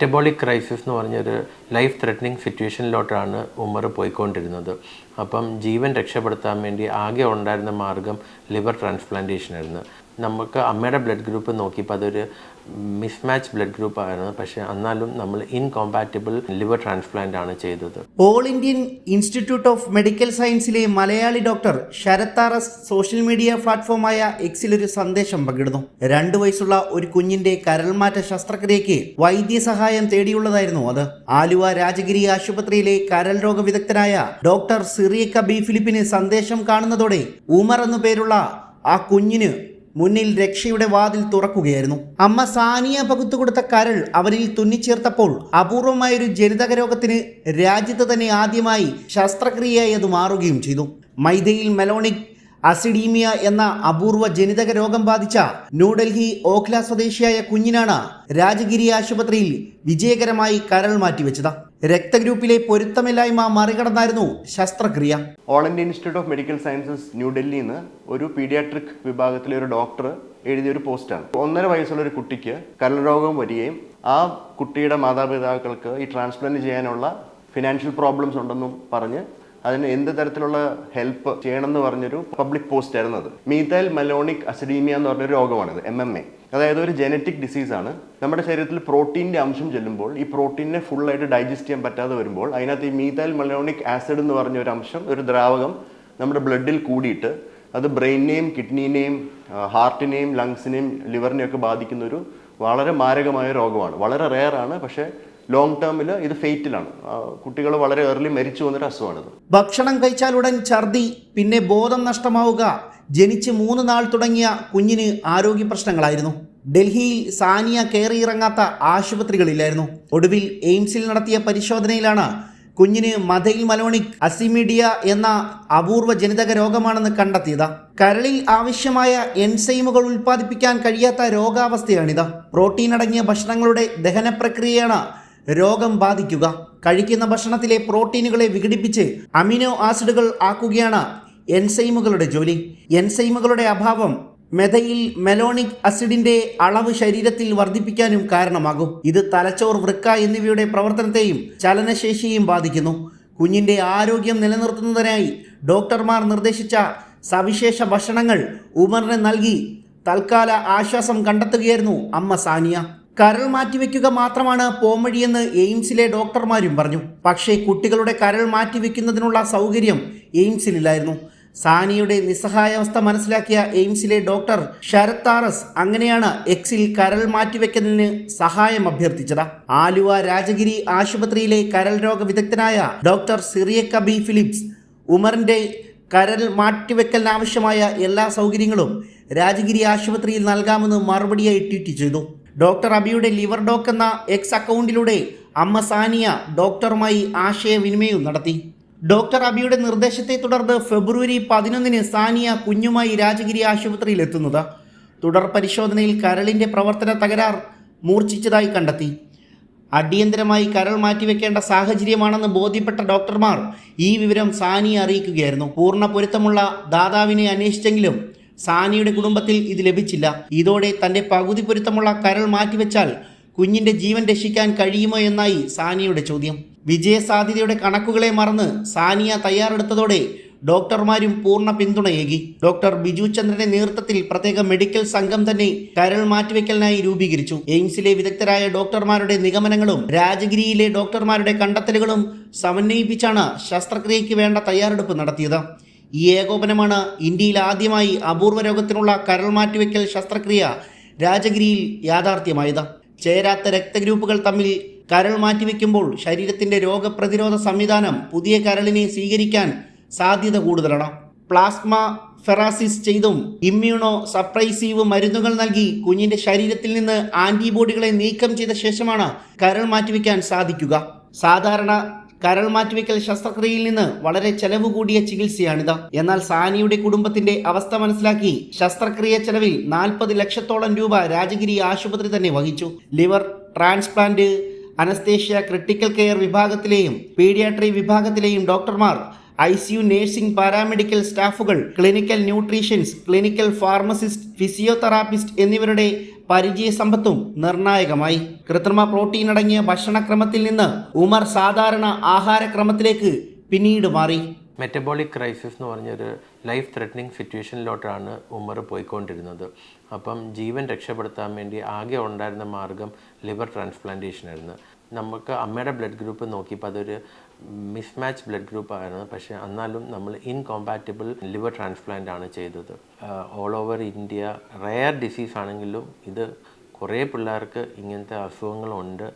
Metabolic crisis എന്ന് പറഞ്ഞൊരു life threatening സിറ്റുവേഷനിലോട്ടാണ് Umar പോയിക്കൊണ്ടിരുന്നത്. അപ്പം ജീവൻ രക്ഷപ്പെടുത്താൻ വേണ്ടി ആകെ ഉണ്ടായിരുന്ന മാർഗം ലിവർ ട്രാൻസ്പ്ലാന്റേഷൻ ആയിരുന്നു. നമുക്ക് അമ്മയുടെ ബ്ലഡ് ഗ്രൂപ്പ് നോക്കിയപ്പോൾ അതൊരു മിസ്മാച്ച് ബ്ലഡ് ഗ്രൂപ്പ് ആയിരുന്നു. പക്ഷേ എന്നാലും നമ്മൾ ഇൻകോമ്പാറ്റബിൾ ലിവർ ട്രാൻസ്പ്ലാന്റ് ആണ് ചെയ്തത്. All Indian Institute of Medical സയൻസിലെ Malayali doctor Sarath R S social media പ്ലാറ്റ്ഫോമായ എക്സിൽ ഒരു സന്ദേശം പങ്കിടുന്നു. രണ്ടു വയസ്സുള്ള ഒരു കുഞ്ഞിന്റെ കരൾമാറ്റ ശസ്ത്രക്രിയയ്ക്ക് വൈദ്യസഹായം തേടിയുള്ളതായിരുന്നു അത്. ആലുവ രാജഗിരി ആശുപത്രിയിലെ കരൾ രോഗ വിദഗ്ധനായ ഡോക്ടർ സിറിയക്ക ബി ഫിലിപ്പിന് സന്ദേശം കാണുന്നതോടെ ഉമർ എന്നു പേരുള്ള ആ കുഞ്ഞിന് മുന്നിൽ രക്ഷയുടെ വാതിൽ തുറക്കുകയായിരുന്നു. അമ്മ സാനിയ പകുത്തു കൊടുത്ത കരൾ അവരിൽ തുന്നിച്ചേർത്തപ്പോൾ അപൂർവമായൊരു ജനിതക രോഗത്തിന് രാജ്യത്ത് തന്നെ ആദ്യമായി ശസ്ത്രക്രിയയായി അത് മാറുകയും ചെയ്തു. മൈദയിൽ മെലോണിക് അസിഡീമിയ എന്ന അപൂർവ ജനിതക രോഗം ബാധിച്ച ന്യൂഡൽഹി ഓഖ്ല സ്വദേശിയായ കുഞ്ഞിനാണ് രാജഗിരി ആശുപത്രിയിൽ വിജയകരമായി കരൾ മാറ്റിവെച്ചത്. രക്തഗ്രൂപ്പിലെ പൊരുത്തമില്ലായ്മ മറികടന്നായിരുന്നു ശസ്ത്രക്രിയ. All India Institute of Medical Sciences ന്യൂഡൽഹിയിൽ നിന്ന് ഒരു പീഡിയാട്രിക് വിഭാഗത്തിലെ ഒരു ഡോക്ടർ എഴുതിയ ഒരു പോസ്റ്റാണ് ഒന്നര വയസ്സുള്ള ഒരു കുട്ടിക്ക് കരൾ രോഗം വരികയും ആ കുട്ടിയുടെ മാതാപിതാക്കൾക്ക് ഈ ട്രാൻസ്പ്ലാന്റ് ചെയ്യാനുള്ള ഫിനാൻഷ്യൽ പ്രോബ്ലംസ് ഉണ്ടെന്നും പറഞ്ഞ് അതിന് എന്ത് തരത്തിലുള്ള ഹെൽപ്പ് ചെയ്യണം ചെയ്യണമെന്ന് പറഞ്ഞൊരു പബ്ലിക് പോസ്റ്റ് ആയിരുന്നു അത്. മീതൈൽ മലോണിക് അസിഡീമിയ എന്ന് പറഞ്ഞൊരു രോഗമാണിത് എം എം എ അതായത് ഒരു ജനറ്റിക് ഡിസീസ് ആണ്. നമ്മുടെ ശരീരത്തിൽ പ്രോട്ടീന്റെ അംശം ചെല്ലുമ്പോൾ ഈ പ്രോട്ടീനെ ഫുള്ളായിട്ട് ഡൈജസ്റ്റ് ചെയ്യാൻ പറ്റാതെ വരുമ്പോൾ അതിനകത്ത് ഈ മീതൈൽ മലോണിക് ആസിഡ് എന്ന് പറഞ്ഞ ഒരു അംശം ഒരു ദ്രാവകം നമ്മുടെ ബ്ലഡിൽ കൂടിയിട്ട് അത് ബ്രെയിനിനെയും കിഡ്നീനെയും ഹാർട്ടിനെയും ലങ്സിനെയും ലിവറിനെയും ഒക്കെ ബാധിക്കുന്ന ഒരു വളരെ മാരകമായ രോഗമാണ്. വളരെ റെയർ ആണ് പക്ഷേ ലോങ് ടേമിൽ ഇത് ഫെയ്റ്റിലാണ് കുട്ടികൾ വളരെ ഏർലി മരിച്ചു പോകുന്നൊരു അസുഖമാണിത്. ഭക്ഷണം കഴിച്ചാലുടൻ ഛർദി പിന്നെ ബോധം നഷ്ടമാവുക ജനിച്ച് മൂന്ന് നാൾ തുടങ്ങിയ കുഞ്ഞിന് ആരോഗ്യ പ്രശ്നങ്ങളായിരുന്നു. ഡൽഹിയിൽ സാനിയ കയറിയിറങ്ങാത്ത ആശുപത്രികളില്ലായിരുന്നു. ഒടുവിൽ എയിംസിൽ നടത്തിയ പരിശോധനയിലാണ് കുഞ്ഞിന് മഥൈൽ മലോണിക് അസിമീഡിയ എന്ന അപൂർവ ജനിതക രോഗമാണെന്ന് കണ്ടെത്തിയത്. കരളിൽ ആവശ്യമായ എൻസൈമുകൾ ഉൽപ്പാദിപ്പിക്കാൻ കഴിയാത്ത രോഗാവസ്ഥയാണിത്. പ്രോട്ടീൻ അടങ്ങിയ ഭക്ഷണങ്ങളുടെ ദഹന പ്രക്രിയയാണ് രോഗം ബാധിക്കുക. കഴിക്കുന്ന ഭക്ഷണത്തിലെ പ്രോട്ടീനുകളെ വിഘടിപ്പിച്ച് അമിനോ ആസിഡുകൾ ആക്കുകയാണ് എൻസൈമുകളുടെ ജോലി. എൻസൈമുകളുടെ അഭാവം മെഥയിൽ മെലോണിക് അസിഡിന്റെ അളവ് ശരീരത്തിൽ വർദ്ധിപ്പിക്കാനും കാരണമാകും. ഇത് തലച്ചോർ വൃക്ക എന്നിവയുടെ പ്രവർത്തനത്തെയും ചലനശേഷിയെയും ബാധിക്കുന്നു. കുഞ്ഞിന്റെ ആരോഗ്യം നിലനിർത്തുന്നതിനായി ഡോക്ടർമാർ നിർദ്ദേശിച്ച സവിശേഷ ഭക്ഷണങ്ങൾ ഉമറിന് നൽകി തൽക്കാല ആശ്വാസം കണ്ടെത്തുകയായിരുന്നു അമ്മ സാനിയ. കരൾ മാറ്റിവെക്കുക മാത്രമാണ് പോംവഴിയെന്ന് എയിംസിലെ ഡോക്ടർമാരും പറഞ്ഞു. പക്ഷേ കുട്ടികളുടെ കരൾ മാറ്റിവെക്കുന്നതിനുള്ള സൗകര്യം എയിംസിലില്ലായിരുന്നു സാനിയുടെ നിസ്സഹായാവസ്ഥ മനസ്സിലാക്കിയ എയിംസിലെ ഡോക്ടർ ശരത് താറസ് അങ്ങനെയാണ് എക്സിൽ കരൾ മാറ്റിവെക്കലിന് സഹായം അഭ്യർത്ഥിച്ചത്. ആലുവ രാജഗിരി ആശുപത്രിയിലെ കരൾ രോഗ വിദഗ്ധനായ ഡോക്ടർ സിറിയക്ക ബി ഫിലിപ്സ് ഉമറിന്റെ കരൾ മാറ്റിവെക്കലിനാവശ്യമായ എല്ലാ സൗകര്യങ്ങളും രാജഗിരി ആശുപത്രിയിൽ നൽകാമെന്ന് മറുപടിയായി ട്വീറ്റ് ചെയ്തു. ഡോക്ടർ അബിയുടെ ലിവർ ഡോക്ക് എന്ന എക്സ് അക്കൗണ്ടിലൂടെ അമ്മ സാനിയ ഡോക്ടറുമായി ആശയവിനിമയവും നടത്തി. ഡോക്ടർ അബിയുടെ നിർദ്ദേശത്തെ തുടർന്ന് ഫെബ്രുവരി പതിനൊന്നിന് സാനിയ കുഞ്ഞുമായി രാജഗിരി ആശുപത്രിയിൽ എത്തുന്നത്. തുടർ പരിശോധനയിൽ കരളിന്റെ പ്രവർത്തന തകരാർ മൂർച്ഛിച്ചതായി കണ്ടെത്തി. അടിയന്തരമായി കരൾ മാറ്റിവെക്കേണ്ട സാഹചര്യമാണെന്ന് ബോധ്യപ്പെട്ട ഡോക്ടർമാർ ഈ വിവരം സാനിയെ അറിയിക്കുകയായിരുന്നു. പൂർണ പൊരുത്തമുള്ള ദാതാവിനെ അന്വേഷിച്ചെങ്കിലും സാനിയുടെ കുടുംബത്തിൽ ഇത് ലഭിച്ചില്ല. ഇതോടെ തന്റെ പകുതി പൊരുത്തമുള്ള കരൾ മാറ്റിവെച്ചാൽ കുഞ്ഞിന്റെ ജീവൻ രക്ഷിക്കാൻ കഴിയുമോ എന്നായി സാനിയുടെ ചോദ്യം. വിജയസാധ്യതയുടെ കണക്കുകളെ മറന്ന് സാനിയ തയ്യാറെടുത്തതോടെ ഡോക്ടർമാരും പൂർണ പിന്തുണയേകി. ഡോക്ടർ ബിജു ചന്ദ്രന്റെ നേതൃത്വത്തിൽ പ്രത്യേക മെഡിക്കൽ സംഘം തന്നെ കരൾ മാറ്റിവെക്കലിനായി രൂപീകരിച്ചു. എയിംസിലെ വിദഗ്ധരായ ഡോക്ടർമാരുടെ നിഗമനങ്ങളും രാജഗിരിയിലെ ഡോക്ടർമാരുടെ കണ്ടെത്തലുകളും സമന്വയിപ്പിച്ചാണ് ശസ്ത്രക്രിയയ്ക്ക് വേണ്ട തയ്യാറെടുപ്പ് നടത്തിയത്. ഈ ഏകോപനമാണ് ഇന്ത്യയിൽ ആദ്യമായി അപൂർവ രോഗത്തിനുള്ള കരൾ മാറ്റിവെക്കൽ ശസ്ത്രക്രിയ രാജഗിരിയിൽ യാഥാർത്ഥ്യമായത്. ചേരാത്ത രക്തഗ്രൂപ്പുകൾ തമ്മിൽ കരൾ മാറ്റിവെക്കുമ്പോൾ ശരീരത്തിന്റെ രോഗപ്രതിരോധ സംവിധാനം പുതിയ കരളിനെ സ്വീകരിക്കാൻ സാധ്യത കൂടുതലാണ്. പ്ലാസ്മ ഫെറാസിസ് ചെയ്തും ഇമ്മ്യൂണോ സപ്രൈസീവ് മരുന്നുകൾ നൽകി കുഞ്ഞിന്റെ ശരീരത്തിൽ നിന്ന് ആന്റിബോഡികളെ നീക്കം ചെയ്ത ശേഷമാണ് കരൾ മാറ്റിവെക്കാൻ സാധിക്കുക. സാധാരണ കരൾ മാറ്റിവെക്കൽ ശസ്ത്രക്രിയയിൽ നിന്ന് വളരെ ചെലവ് കൂടിയ ചികിത്സയാണിത്. എന്നാൽ സാനിയുടെ കുടുംബത്തിന്റെ അവസ്ഥ മനസ്സിലാക്കി ശസ്ത്രക്രിയ ചെലവിൽ നാൽപ്പത് ലക്ഷത്തോളം രൂപ രാജഗിരി ആശുപത്രി തന്നെ വഹിച്ചു. Liver transplant anaesthesia critical care വിഭാഗത്തിലെയും paediatry വിഭാഗത്തിലെയും ഡോക്ടർമാർ I C U nursing paramedical സ്റ്റാഫുകൾ clinical nutritions clinical pharmacist physiotherapist എന്നിവരുടെ പരിചയസമ്പത്തും നിർണായകമായി. കൃത്രിമ പ്രോട്ടീൻ അടങ്ങിയ ഭക്ഷണക്രമത്തിൽ നിന്ന് ഉമർ സാധാരണ ആഹാരക്രമത്തിലേക്ക് പിന്നീട് മാറി. മെറ്റബോളിക് ക്രൈസിസ് എന്ന് പറഞ്ഞൊരു ലൈഫ് ത്രെറ്റനിങ് സിറ്റുവേഷനിലോട്ടാണ് ഉമർ പോയിക്കൊണ്ടിരുന്നത്. അപ്പം ജീവൻ രക്ഷപ്പെടുത്താൻ വേണ്ടി ആകെ ഉണ്ടായിരുന്ന മാർഗം ലിവർ ട്രാൻസ്പ്ലാന്റേഷൻ ആയിരുന്നു. നമുക്ക് അമ്മയുടെ ബ്ലഡ് ഗ്രൂപ്പ് നോക്കിയപ്പോൾ അതൊരു മിസ്മാച്ച് ബ്ലഡ് ഗ്രൂപ്പ് ആയിരുന്നു. പക്ഷേ എന്നാലും നമ്മൾ ഇൻകോമ്പാറ്റബിൾ ലിവർ ട്രാൻസ്പ്ലാന്റ് ആണ് ചെയ്തത്. All over India rare disease ആണെങ്കിലും ഇത് കുറേ പിള്ളേർക്ക് ഇങ്ങനത്തെ അസുഖങ്ങളുണ്ട്.